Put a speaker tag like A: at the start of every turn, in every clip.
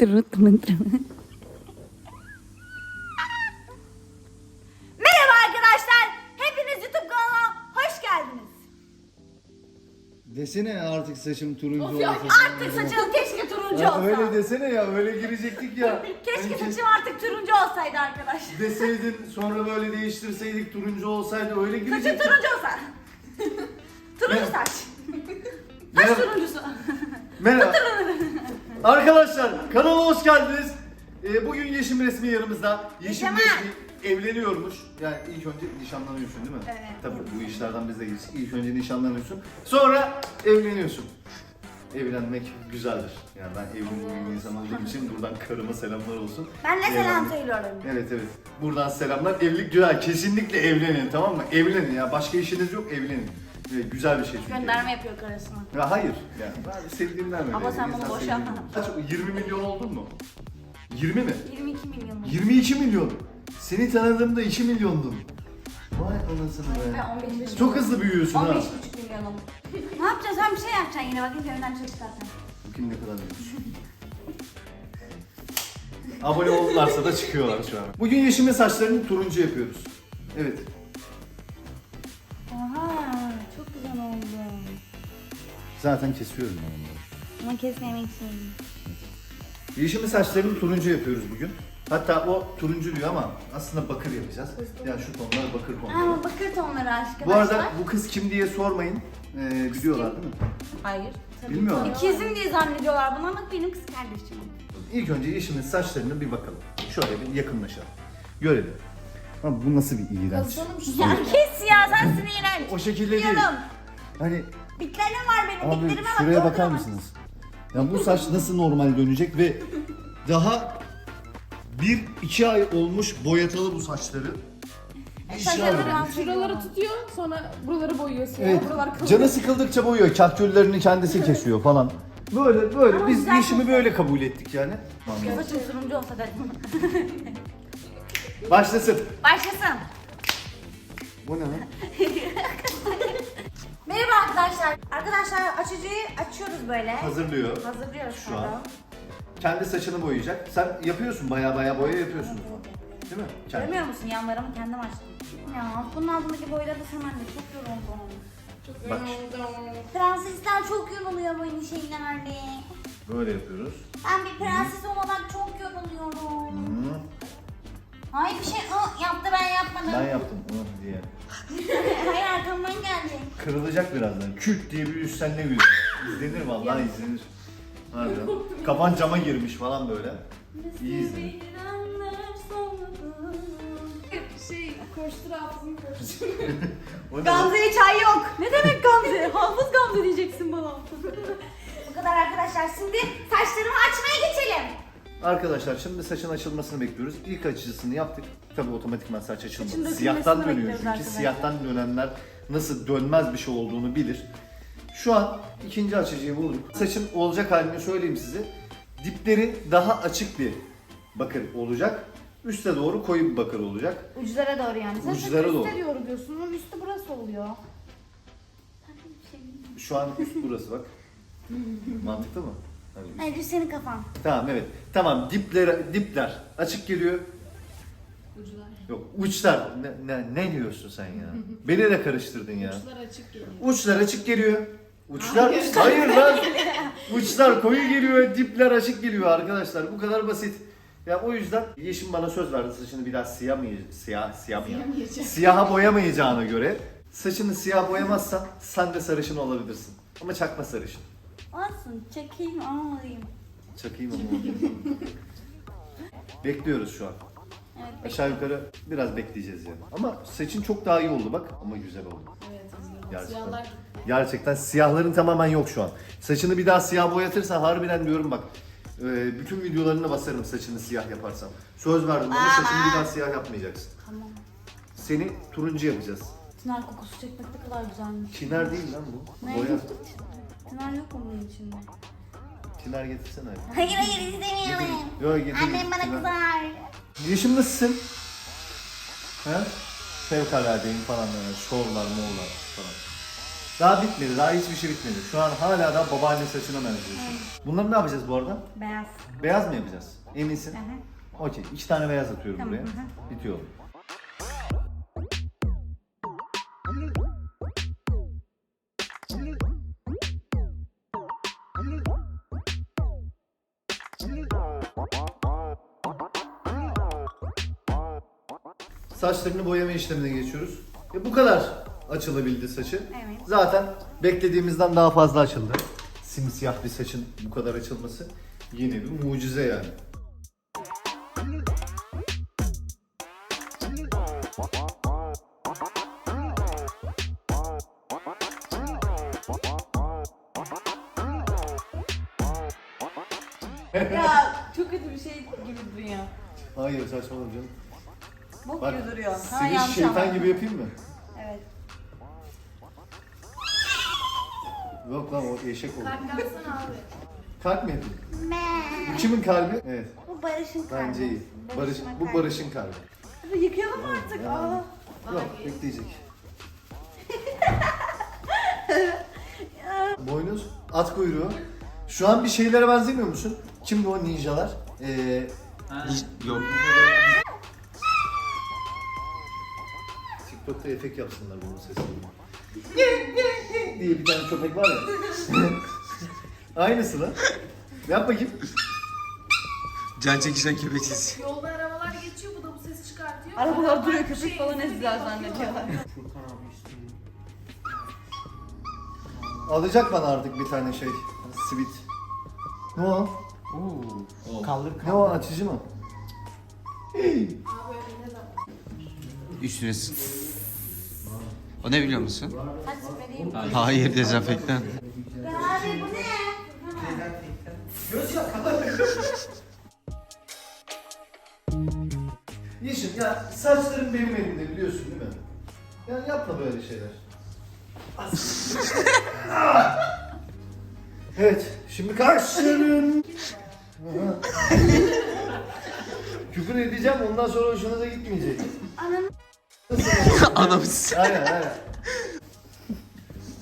A: Tırı tırı tırı.
B: Merhaba arkadaşlar. Hepiniz YouTube kanalıma hoş geldiniz.
C: Desene artık saçım turuncu olsun.
B: Artık saçım keşke turuncu olsa.
C: öyle desene ya öyle girecektik ya.
B: Keşke
C: Hani kes-
B: saçım artık turuncu olsaydı arkadaşlar.
C: Deseydin sonra böyle değiştirseydik turuncu olsaydı öyle
B: Saçım
C: girecektik.
B: turuncu olsa. turuncu saç. Saç
C: Merhaba.
B: turuncusu.
C: Merhaba. Arkadaşlar kanala hoş geldiniz. Ee, bugün Yeşim resmi yanımızda. Yeşim
B: Yeşim
C: resmi evleniyormuş. Yani ilk önce nişanlanıyorsun değil mi?
B: Evet.
C: Tabii bu işlerden biz de geçtik. İlk önce nişanlanıyorsun. Sonra evleniyorsun. Evlenmek güzeldir. Yani ben evli bir insan olduğum için buradan karıma selamlar olsun.
B: Ben de selam
C: Evlenmek-
B: söylüyorum.
C: Evet evet. Buradan selamlar. Evlilik güzel. Kesinlikle evlenin tamam mı? Evlenin ya. Başka işiniz yok evlenin. Güzel bir şey çünkü.
B: Gönderme yapıyor karısına.
C: Ya hayır. Yani ben sevdiğimden böyle.
B: Ama sen bunu
C: İnsan
B: boşa.
C: Kaç? 20 milyon oldun mu? 20 mi?
B: 22 milyon. mu?
C: 22 milyon. Seni tanıdığımda 2 milyondun. Vay anasını
B: Ben
C: be.
B: 15 milyon.
C: Çok hızlı büyüyorsun ha.
B: 15,5 milyonum. ne yapacağız? Sen bir şey yapacaksın yine bakayım bir şey çıkartacaksın.
C: Bugün ne kadar büyümüş. Abone oldularsa da çıkıyorlar şu an. Bugün Yeşim'in saçlarını turuncu yapıyoruz. Evet. Zaten kesiyorum ben onları.
B: Ama kesmemek istiyorum.
C: Yeşim'in saçlarını turuncu yapıyoruz bugün. Hatta o turuncu diyor ama aslında bakır yapacağız. Yani şu tonlar bakır tonları.
B: Ama bakır tonları arkadaşlar.
C: Bu arada bu kız kim diye sormayın. Ee, biliyorlar değil mi?
B: Hayır.
C: Bilmiyorlar.
B: İkizim diye zannediyorlar bunu ama benim kız kardeşim.
C: İlk önce Yeşim'in saçlarına bir bakalım. Şöyle bir yakınlaşalım. Görelim. Ama bu nasıl bir iğrenç?
B: Ya kes ya sensin iğrenç.
C: O şekilde değil. Hani
B: Diklerim var benim
C: abi
B: diklerime bak.
C: şuraya bakar
B: güzel.
C: mısınız? Ya bu saç nasıl normal dönecek ve daha bir iki ay olmuş boyatalı bu saçları. İnşallah.
B: ediyor.
D: Şuraları tutuyor sonra buraları boyuyor sonra
C: Evet.
D: buralar kalıyor.
C: Canı sıkıldıkça boyuyor. Kahküllerini kendisi kesiyor falan. Böyle böyle
B: Ama
C: biz
B: güzel
C: Yeşim'i
B: kesiyor.
C: böyle kabul ettik yani.
B: Saçım turuncu olsa dedim.
C: Başlasın.
B: Başlasın.
C: Bu ne lan?
B: Arkadaşlar. Arkadaşlar açıcıyı açıyoruz böyle.
C: Hazırlıyor.
B: Hazırlıyoruz
C: Şu an. Kendi saçını boyayacak. Sen yapıyorsun baya baya boya yapıyorsun. Değil mi? Kendi.
B: Görmüyor musun yanlarımı kendim açtım. Ya bunun altındaki boyları da hemen de çok yoruldum.
D: Çok
C: Bak.
D: yoruldum.
B: Prensesler çok yoruluyor böyle şeylerde.
C: Böyle yapıyoruz.
B: Ben bir prenses olarak çok yoruluyorum. Hayır bir şey ı, yaptı ben yapmadım.
C: Ben yaptım bunu diye.
B: Hayır arkamdan geldi.
C: Kırılacak birazdan. Küt diye bir üstten ne güzel. İzlenir vallahi izlenir. Harbiden. Kafan cama girmiş falan böyle. İyi izlenir.
D: Şey koştur hafızını koştur.
C: O ne lan?
B: Gamze'ye çay yok. Ne demek Gamze? Hafız Gamze diyeceksin bana. Bu kadar arkadaşlar. Şimdi saçlarımı açmaya geçelim.
C: Arkadaşlar şimdi saçın açılmasını bekliyoruz. İlk açıcısını yaptık. Tabii otomatikman saç açılmadı.
B: Saçın dökülmesini
C: Siyahtan dönüyor
B: bekliyoruz
C: çünkü
B: arkadaşlar.
C: siyahtan dönenler nasıl dönmez bir şey olduğunu bilir. Şu an ikinci açıcıyı bulduk. Saçın olacak halini söyleyeyim size. Dipleri daha açık bir bakır olacak. Üste doğru koyu bir bakır olacak.
B: Uçlara doğru yani.
D: Sen
C: Uçlara
D: üstte
C: doğru.
D: diyor diyorsun. Onun üstü burası oluyor.
C: Şu an üst burası bak. Mantıklı mı? Hani
B: Hayır senin kafan.
C: Tamam evet. Tamam dipler dipler açık geliyor.
D: Uçlar.
C: Yok uçlar ne, ne, ne diyorsun sen ya? Beni de karıştırdın ya.
D: Uçlar açık geliyor.
C: Uçlar açık geliyor. Uçlar
D: Hayır.
C: hayır lan. Uçlar koyu geliyor, dipler açık geliyor arkadaşlar. Bu kadar basit. Ya o yüzden Yeşim bana söz verdi saçını bir daha siyah mı siyah siyah mı? Siyaha boyamayacağına göre saçını siyah boyamazsan sen de sarışın olabilirsin. Ama çakma sarışın.
B: Olsun çekeyim alayım.
C: Çakayım ama. Bekliyoruz şu an.
B: Evet.
C: Aşağı yukarı biraz bekleyeceğiz yani. Ama saçın çok daha iyi oldu bak. Ama güzel oldu.
D: Evet güzel.
C: Gerçekten.
D: Siyahlar
C: Gerçekten siyahların tamamen yok şu an. Saçını bir daha siyah boyatırsan harbiden diyorum bak. e, bütün videolarına basarım saçını siyah yaparsam. Söz verdim ama saçını bir daha siyah yapmayacaksın.
B: Tamam.
C: Seni turuncu yapacağız.
B: Çınar kokusu çekmek ne kadar güzelmiş.
C: Tiner değil lan bu.
B: Ne?
C: Boya.
B: Çınar yok mu bunun içinde?
C: Tiner getirsene.
B: Hayır hayır istemiyorum.
C: Yok getir.
B: Annem bana
C: Tiner.
B: kızar.
C: Yeşim nasılsın? He? Fevkaladeyim falan böyle. Şovlar, moğlar falan. Daha bitmedi. Daha hiçbir şey bitmedi. Şu an hala da babaanne saçına benziyorsun. Bunları ne yapacağız bu arada?
B: Beyaz.
C: Beyaz mı yapacağız? Eminsin?
B: Hı hı.
C: Okey. İki tane beyaz atıyorum
B: Tamam,
C: buraya. Bitiyor. Saçlarını boyama işlemine geçiyoruz. E bu kadar açılabildi saçı.
B: Evet.
C: Zaten beklediğimizden daha fazla açıldı. Simsiyah bir saçın bu kadar açılması yine bir mucize yani.
B: ya çok kötü bir şey gibi duruyor.
C: Hayır saçmalama canım.
B: Bok
C: Bak
B: gibi duruyor. Ha,
C: seni
B: yanlış
C: şeytan
B: anladım.
C: gibi yapayım mı?
B: Evet.
C: Yok lan o eşek oldu.
D: Kalp yapsana abi.
C: Kalp mi yapayım? Bu kimin kalbi? Evet.
B: Bu Barış'ın kalbi.
C: Bence iyi. Barış,
B: Barış'ın
C: bu. Barış'ın kalbi.
B: Hadi Yıkayalım artık.
C: Ya.
B: Aa.
C: Yok bekleyecek. Boynuz, at kuyruğu. Şu an bir şeylere benzemiyor musun? Kimdi o ninjalar? Ee,
A: Yok.
C: TikTok'ta efekt yapsınlar bunun sesini. diye bir tane köpek var ya. Aynısı lan. Yap bakayım.
A: Can çekişen köpek sesi.
D: Yolda arabalar geçiyor bu da bu sesi çıkartıyor.
B: Arabalar duruyor köpek
D: şey
B: falan ezdiler zannediyorlar.
C: Alacak bana artık bir tane şey. Sweet. Ne o?
A: Kaldır
C: Ne o açıcı mı?
A: Üstüne O ne biliyor musun? Hayır dezenfektan.
B: Ya abi bu ne?
C: Yeşim ya saçlarım benim elimde biliyorsun değil mi? Ya yapma böyle şeyler. evet, şimdi kaşların. Küfür edeceğim ondan sonra hoşunuza gitmeyecek.
B: Ananı
A: Anamız.
C: Aynen aynen.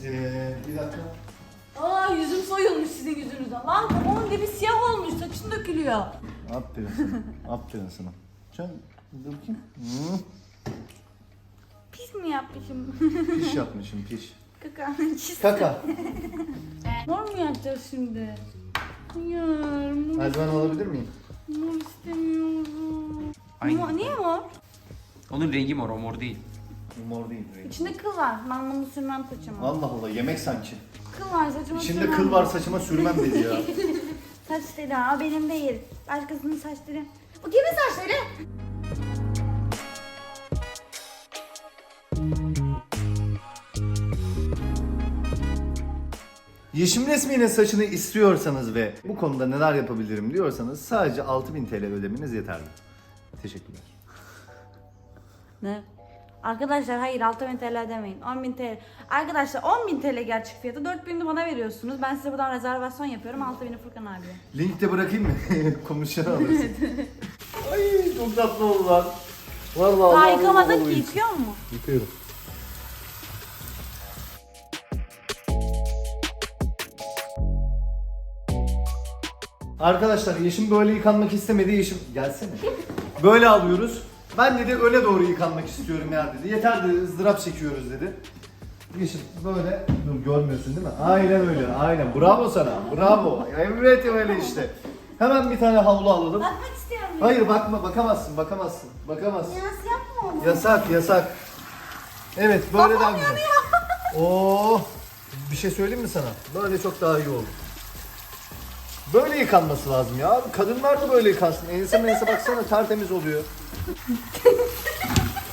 C: Ee, bir dakika.
B: Aa yüzüm soyulmuş sizin yüzünüzden. Lan kafamın dibi siyah olmuş. Saçın dökülüyor.
C: Aferin sana. Aferin sana. Sen dur bakayım. Hı,
B: Pis mi yapmışım?
C: piş yapmışım piş.
B: Kakanın çiz.
C: Kaka.
B: Mor mu yapacağız şimdi? Hayır, mor,
C: Eldiven alabilir miyim?
B: mor istemiyorum. Mor, niye mor?
A: Onun rengi mor, o mor değil.
C: Mor değil. rengi.
B: İçinde kıl var. Ben bunu sürmem saçıma.
C: Allah Allah yemek sanki.
B: Kıl var saçıma
C: İçinde
B: sürmem.
C: kıl var saçıma sürmem dedi ya.
B: Saçları ha benim değil. Başkasının saçları. Bu kimin saçları?
C: Yeşim resmi'nin saçını istiyorsanız ve bu konuda neler yapabilirim diyorsanız sadece 6000 TL ödemeniz yeterli. Teşekkürler.
B: Ne? Arkadaşlar hayır 6000 TL demeyin. 10.000 TL. Arkadaşlar 10.000 TL gerçek fiyatı. 4000'i bana veriyorsunuz. Ben size buradan rezervasyon yapıyorum. 6000'i Furkan abiye.
C: Linkte bırakayım mı? Alırsın. Ay çok tatlı oldu lan. Vallahi
B: Daha yıkamadın ki yıkıyor mu?
C: Yıkıyorum. Arkadaşlar Yeşim böyle yıkanmak istemedi. Yeşim gelsene. Böyle alıyoruz. Ben dedi öne doğru yıkanmak istiyorum ya dedi. Yeter dedi ızdırap çekiyoruz dedi. Yeşim böyle dur görmüyorsun değil mi? Aynen öyle. Aynen. Bravo sana. Bravo. Evet öyle işte. Hemen bir tane havlu alalım.
B: Bakmak istiyorum.
C: Hayır bakma bakamazsın bakamazsın. Bakamazsın.
B: Ya nasıl yapma onu?
C: Yasak yasak. Evet böyle daha güzel. Oo, bir şey söyleyeyim mi sana? Böyle çok daha iyi oldu. Böyle yıkanması lazım ya. Kadınlar da böyle yıkansın. Ense mense baksana tertemiz oluyor.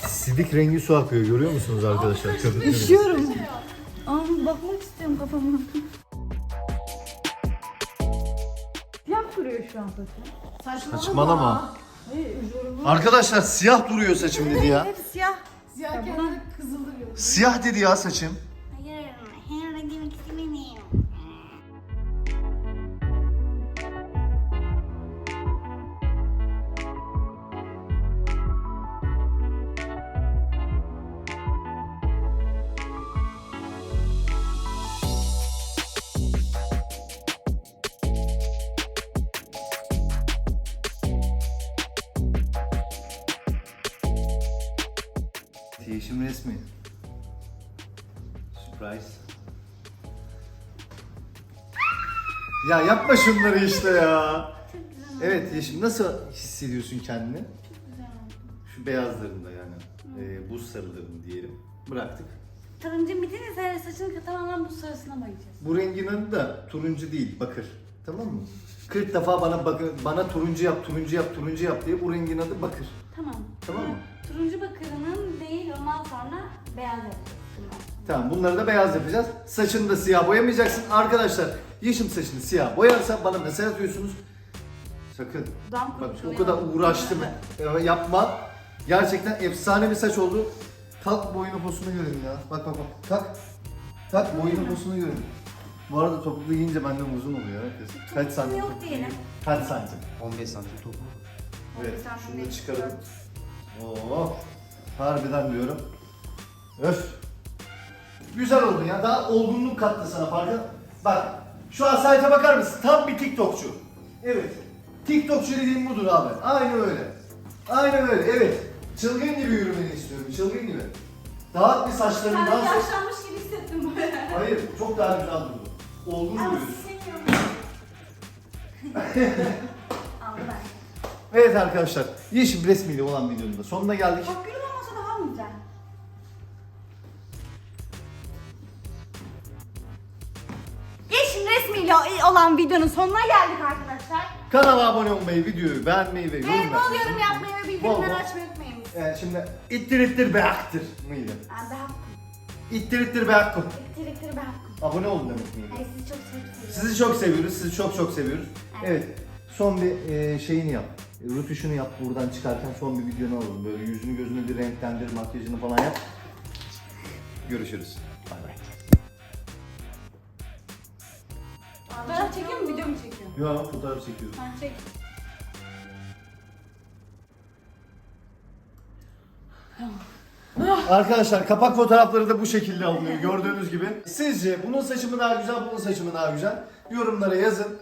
C: Sidik rengi su akıyor görüyor musunuz arkadaşlar? Köpükleri.
B: Üşüyorum. Aa, bakmak istiyorum kafama. Siyah duruyor şu an saçım.
C: Saçmalama. Arkadaşlar siyah duruyor saçım dedi ya.
B: Hep siyah.
D: Siyah kendini kızıldırıyor.
C: Siyah dedi ya saçım. Yeşim resmi. Surprise. Ya yapma şunları işte ya. Evet Yeşim nasıl hissediyorsun kendini? Şu beyazlarında yani. Ee, buz sarılarını diyelim. Bıraktık.
B: Turuncu bitince saçını tamamen bu sarısına boyayacağız.
C: Bu rengin adı da turuncu değil, bakır. Tamam mı? 40 defa bana bakır, bana turuncu yap, turuncu yap, turuncu yap diye bu rengin adı bakır.
B: Tamam.
C: Tamam mı?
B: Turuncu sonra beyaz yapacağız.
C: Tamam bunları da beyaz yapacağız. Saçını da siyah boyamayacaksın. Arkadaşlar Yeşim saçını siyah boyarsa bana mesaj atıyorsunuz. Sakın.
B: Dudağım
C: Bak o kadar uğraştım. Ya, yapma. Gerçekten efsane bir saç oldu. Kalk boyunu posunu görelim ya. Bak bak bak. Kalk. Kalk boyunu posunu görelim. Bu arada topuklu giyince benden uzun oluyor herkes. Kaç
B: Topuklu
C: santim?
B: yok diyelim.
C: Kaç santim?
A: 15 santim topu.
C: Evet,
B: 15 santim
C: şunu da çıkaralım. Oo, harbiden diyorum. Öf. Güzel oldu ya. Daha olgunluk kattı sana farkı. Bak, şu an sayfa bakar mısın? Tam bir TikTokçu. Evet. TikTokçu dediğim budur abi. Aynı öyle. Aynı öyle, evet. Çılgın gibi yürümeni istiyorum, çılgın gibi. Dağıt bir saçlarını
B: Ben
C: daha sonra.
B: yaşlanmış gibi hissettim böyle.
C: Hayır, çok daha güzel durdu. Olgun
B: Ama
C: duruyorsun.
B: sevmiyorum. Aldı ben.
C: Evet arkadaşlar, Yeşim resmiyle olan videonun da sonuna geldik.
B: Bak gülüm olmasa daha mı güzel? Resmiyle olan videonun sonuna geldik arkadaşlar.
C: Kanala abone olmayı, videoyu beğenmeyi ve yorum
B: Ve
C: yapmayı.
B: bol yorum yapmayı ve
C: Bol
B: bildirimleri açmayı unutmayın.
C: Evet şimdi ittir ittir be aktır mıydı?
B: Aa, be hakkım.
C: İttir ittir be aktır.
B: Elektrikleri be hakkım.
C: Abone olun demek miydi?
B: Ay sizi çok seviyorum.
C: Sizi çok seviyoruz, sizi çok çok seviyoruz.
B: Evet.
C: Evet, son bir e, şeyini yap. Rutuşunu yap buradan çıkarken son bir videonu alalım. Böyle yüzünü gözünü bir renklendir, makyajını falan yap. Görüşürüz. Ya fotoğraf çekiyorum.
B: Ha çek.
C: Arkadaşlar kapak fotoğrafları da bu şekilde alınıyor gördüğünüz gibi. Sizce bunun saçı mı daha güzel, bunun saçı mı daha güzel? Yorumlara yazın.